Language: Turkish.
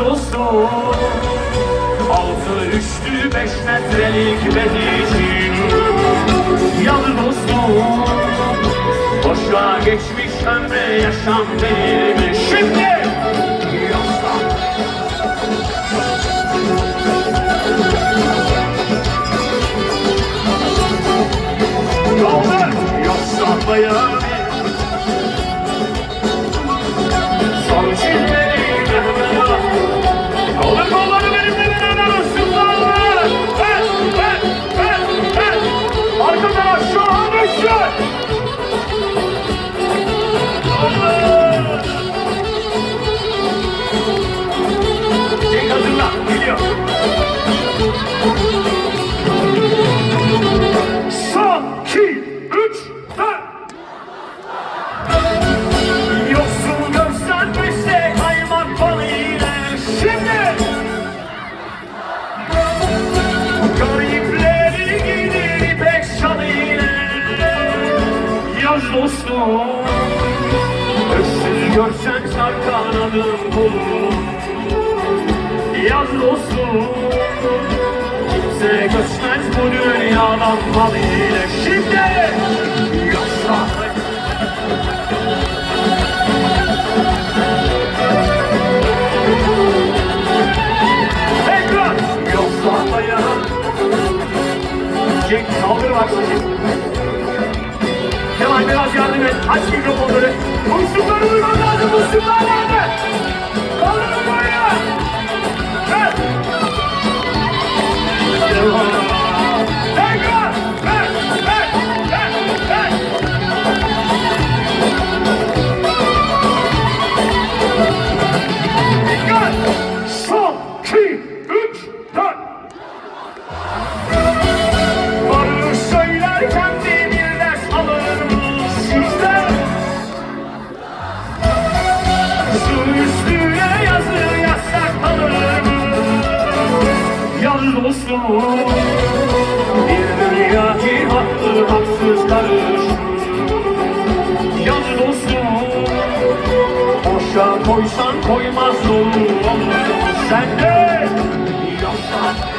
dostum Altı üstü beş metrelik bedişin Yaz dostum Boşa geçmiş ömre yaşam verilmiş Şimdi Yaslan Kaldır Yaslanmaya geliyor. Son, iki, üç, dört. Yoksul bize kaymak balıyla şimdi. Garipleri gidir ipek şalıyla Yaz dostum Öksüz görsen sar kanadın kolum Yaz dostum Kimse göçmez bu dünyadan mal ile Şimdi Yaslamaya Cenk kaldır bak şimdi Kemal biraz yardım et. Aç mikrofonları. Kurşunları duymak lazım. Dostum Bir dünya ki haklı haksız karışır Yaz dostum Boşa koysan koymaz olur Sen de Yoksa